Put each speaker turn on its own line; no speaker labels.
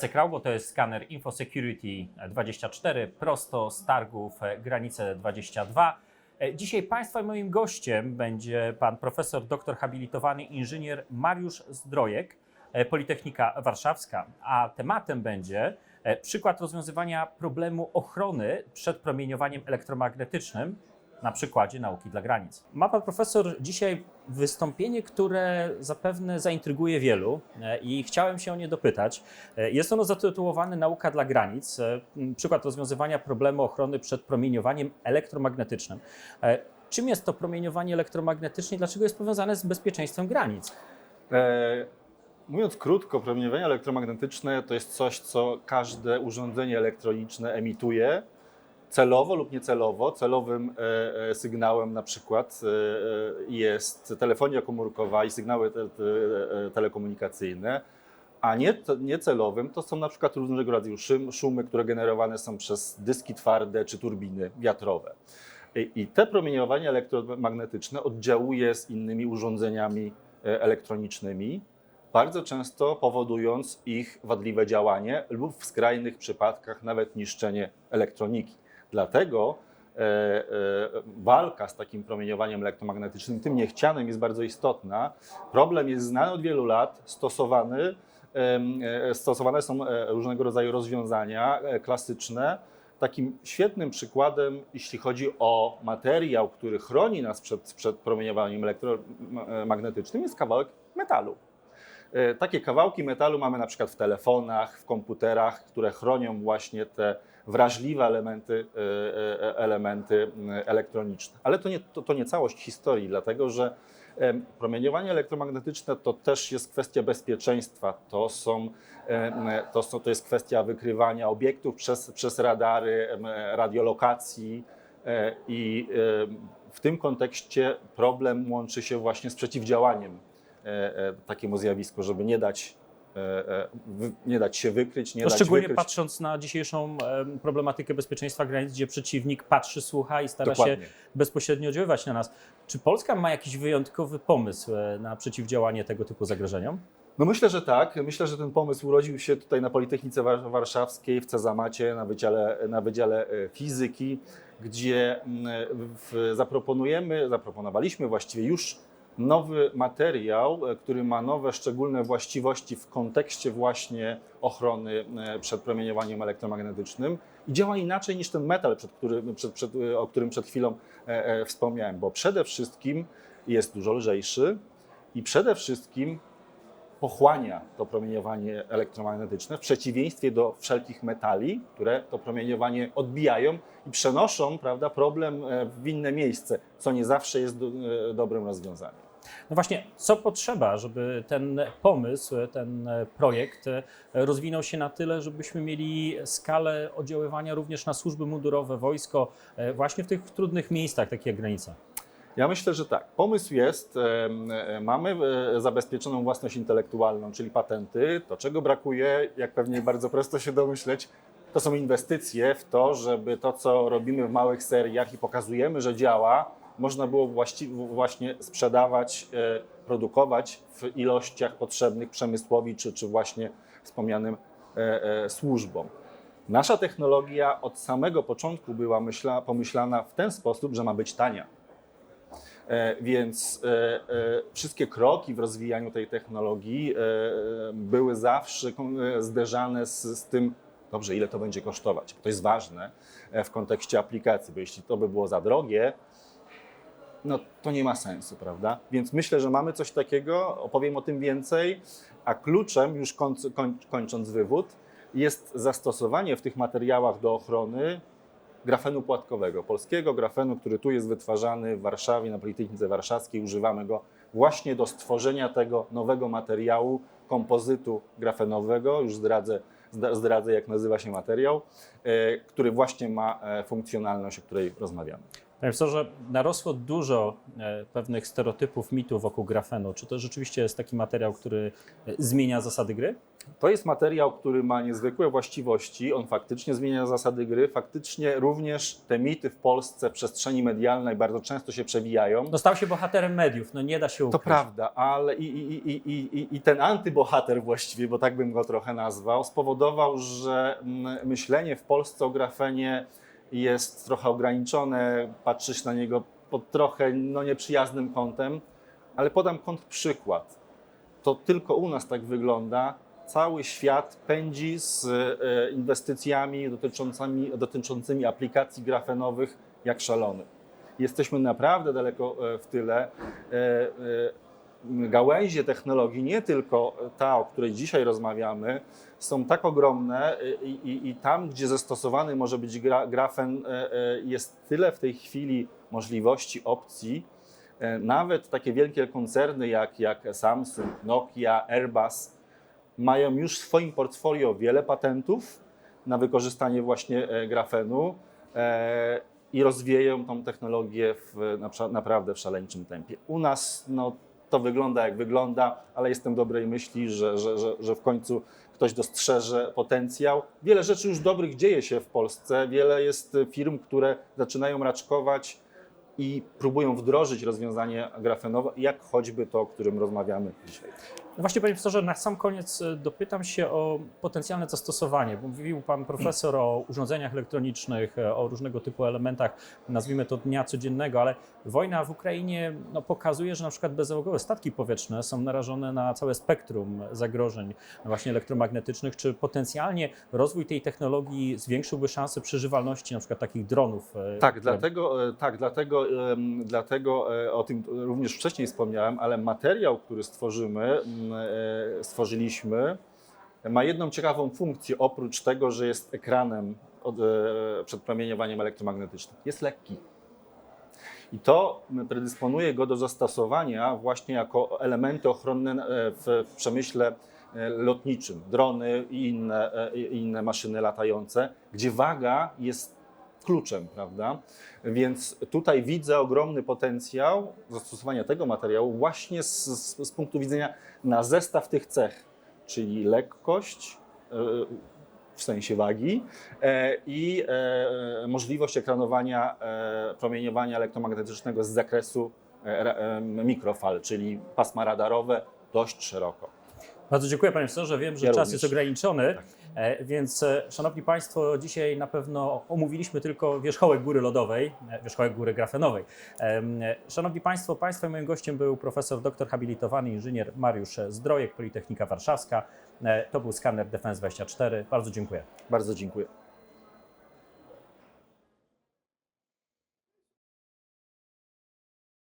Jacek Raubo to jest skaner InfoSecurity 24, prosto z targów e, Granice 22. E, Dzisiaj Państwa i moim gościem będzie pan profesor doktor habilitowany inżynier Mariusz Zdrojek, e, Politechnika Warszawska, a tematem będzie przykład rozwiązywania problemu ochrony przed promieniowaniem elektromagnetycznym na przykładzie nauki dla granic. Ma pan profesor dzisiaj wystąpienie, które zapewne zaintryguje wielu e, i chciałem się o nie dopytać. E, Jest ono zatytułowane Nauka dla granic, e, przykład rozwiązywania problemu ochrony przed promieniowaniem elektromagnetycznym. Czym jest to promieniowanie elektromagnetyczne i dlaczego jest powiązane z bezpieczeństwem granic?
E, mówiąc krótko, promieniowanie elektromagnetyczne to jest coś, co każde urządzenie elektroniczne emituje celowo lub niecelowo. Celowym e, e, sygnałem na przykład e, jest telefonia komórkowa i sygnały te, te, telekomunikacyjne, a niecelowym to są na przykład różnego rodzaju szum, szumy, które generowane są przez dyski twarde czy turbiny wiatrowe. I, I te promieniowanie elektromagnetyczne oddziałuje z innymi urządzeniami elektronicznymi, bardzo często powodując ich wadliwe działanie lub w skrajnych przypadkach nawet niszczenie elektroniki. Dlatego e, e, walka z takim promieniowaniem elektromagnetycznym, tym niechcianym, jest bardzo istotna. Problem jest znany od wielu lat, stosowany. e, Stosowane są różnego rodzaju rozwiązania klasyczne. Takim świetnym przykładem, jeśli chodzi o materiał, który chroni nas przed, przed promieniowaniem elektromagnetycznym, jest kawałek metalu. Takie kawałki metalu mamy na przykład w telefonach, w komputerach, które chronią właśnie te wrażliwe elementy, e, e, elementy m, elektroniczne. Ale to nie, to, to nie całość historii, dlatego że promieniowanie elektromagnetyczne to też jest kwestia bezpieczeństwa. To, są, to, są, to jest kwestia wykrywania obiektów przez, przez radary, radiolokacji e, i w tym kontekście problem łączy się właśnie z przeciwdziałaniem e, e, takiemu zjawisku, żeby nie dać, e, e, nie dać się wykryć, nie
To
dać
szczególnie
wykryć.
patrząc na dzisiejszą em, problematykę bezpieczeństwa granic, gdzie przeciwnik patrzy, słucha i stara
Dokładnie.
się bezpośrednio oddziaływać na nas. Czy Polska ma jakiś wyjątkowy pomysł e, na przeciwdziałanie tego typu zagrożeniom?
No myślę, że tak. Myślę, że ten pomysł urodził się tutaj na Politechnice War- Warszawskiej, w Cezamacie, na Wydziale, na wydziale e, Fizyki, gdzie mm, zaproponujemy, zaproponowaliśmy właściwie już nowy materiał, e, który ma nowe szczególne właściwości w kontekście właśnie ochrony e, przed promieniowaniem elektromagnetycznym. I działa inaczej niż ten metal, przed który, przed, przed, o którym przed chwilą e, e, wspomniałem, bo przede wszystkim jest dużo lżejszy i przede wszystkim pochłania to promieniowanie elektromagnetyczne w przeciwieństwie do wszelkich metali, które to promieniowanie odbijają i przenoszą prawda, problem e, w inne miejsce, co nie zawsze jest e, dobrym rozwiązaniem.
No właśnie, co potrzeba, żeby ten pomysł, ten projekt e, rozwinął się na tyle, żebyśmy mieli skalę oddziaływania również na służby mundurowe, wojsko, właśnie w tych trudnych miejscach, takich jak granica?
Ja myślę, że tak. Pomysł jest, e, mamy e, zabezpieczoną własność intelektualną, czyli patenty. To, czego brakuje, jak pewnie bardzo prosto się domyśleć, to są inwestycje w to, żeby to, co robimy w małych seriach i pokazujemy, że działa, można było właśnie sprzedawać, e, produkować w ilościach potrzebnych przemysłowi czy, czy właśnie wspomnianym służbom. Nasza technologia od samego początku była myśla, pomyślana w ten sposób, że ma być tania. E, Więc e, e, wszystkie kroki w rozwijaniu tej technologii były zawsze zderzane z, z tym, dobrze, ile to będzie kosztować. To jest ważne w kontekście aplikacji, bo jeśli to by było za drogie, no to nie ma sensu, prawda? Więc myślę, że mamy coś takiego, opowiem o tym więcej, a kluczem, już końc, koń, kończąc wywód, jest zastosowanie w tych materiałach do ochrony grafenu płatkowego, polskiego grafenu, który tu jest wytwarzany w Warszawie, na Politechnice Warszawskiej. Używamy go właśnie do stworzenia tego nowego materiału, kompozytu grafenowego. Już zdradzę, zdradzę jak nazywa się materiał, e, który właśnie ma e, funkcjonalność, o której rozmawiamy.
Panie profesorze, narosło dużo e, pewnych stereotypów, mitów wokół grafenu. Czy to rzeczywiście jest taki materiał, który e, zmienia zasady gry?
To jest materiał, który ma niezwykłe właściwości. On faktycznie zmienia zasady gry. Faktycznie również te mity w Polsce w przestrzeni medialnej bardzo często się przewijają.
No stał się bohaterem mediów, no nie da się
To
ukryć.
prawda, ale i, i, i, i, i, i ten antybohater właściwie, bo tak bym go trochę nazwał, spowodował, że mm, myślenie w Polsce o grafenie jest trochę ograniczone, patrzy się na niego pod trochę no, nieprzyjaznym kątem, ale podam kontrprzykład. To tylko u nas tak wygląda. Cały świat pędzi z e, inwestycjami dotyczącymi, dotyczącymi aplikacji grafenowych jak szalony. Jesteśmy naprawdę daleko e, w tyle. Gałęzie technologii, nie tylko ta, o której dzisiaj rozmawiamy, są tak ogromne i, i, i tam, gdzie zastosowany może być gra, grafen, e, e, jest tyle w tej chwili możliwości, opcji. E, Nawet takie wielkie koncerny jak, jak Samsung, Nokia, Airbus mają już w swoim portfolio wiele patentów na wykorzystanie właśnie grafenu i rozwijają tą technologię w, naprawdę w szaleńczym tempie. U nas no, to wygląda jak wygląda, ale jestem dobrej myśli, że, że, że, że w końcu ktoś dostrzeże potencjał. Wiele rzeczy już dobrych dzieje się w Polsce, wiele jest firm, które zaczynają raczkować i próbują wdrożyć rozwiązanie grafenowe, jak choćby to, o którym rozmawiamy dzisiaj.
No Właśnie, panie profesorze, na sam koniec e, dopytam się o potencjalne zastosowanie, bo mówił pan profesor o urządzeniach elektronicznych, e, o różnego typu elementach, nazwijmy to dnia codziennego, ale wojna w Ukrainie no, pokazuje, że na przykład bezzałogowe statki powietrzne są narażone na całe spektrum zagrożeń właśnie elektromagnetycznych. Czy potencjalnie rozwój tej technologii zwiększyłby szanse przeżywalności na przykład takich dronów? e,
Tak,
które-
dlatego, tak, dlatego, dlatego o tym również wcześniej wspomniałem, ale materiał, który stworzymy, stworzyliśmy, ma jedną ciekawą funkcję, oprócz tego, że jest ekranem od, e, przed promieniowaniem elektromagnetycznym. Jest lekki. I to predysponuje go do zastosowania właśnie jako elementy ochronne e, w, w przemyśle e, lotniczym, drony i inne, e, inne maszyny latające, gdzie waga jest kluczem, prawda? Więc tutaj widzę ogromny potencjał zastosowania tego materiału właśnie z, z, z punktu widzenia na zestaw tych cech, czyli lekkość e, w sensie wagi e, i e, możliwość ekranowania e, promieniowania elektromagnetycznego z zakresu e, mikrofal, czyli pasma radarowe dość szeroko.
Bardzo dziękuję panie profesorze. Wiem, że
Ja
czas
również.
jest ograniczony,
Tak.
E, więc e, szanowni państwo, dzisiaj na pewno omówiliśmy tylko wierzchołek góry lodowej, e, wierzchołek góry grafenowej. Szanowni państwo, państwa i moim gościem był profesor doktor habilitowany inżynier Mariusz Zdrojek, Politechnika Warszawska. To był skaner Defense 24. Bardzo dziękuję.
Bardzo dziękuję.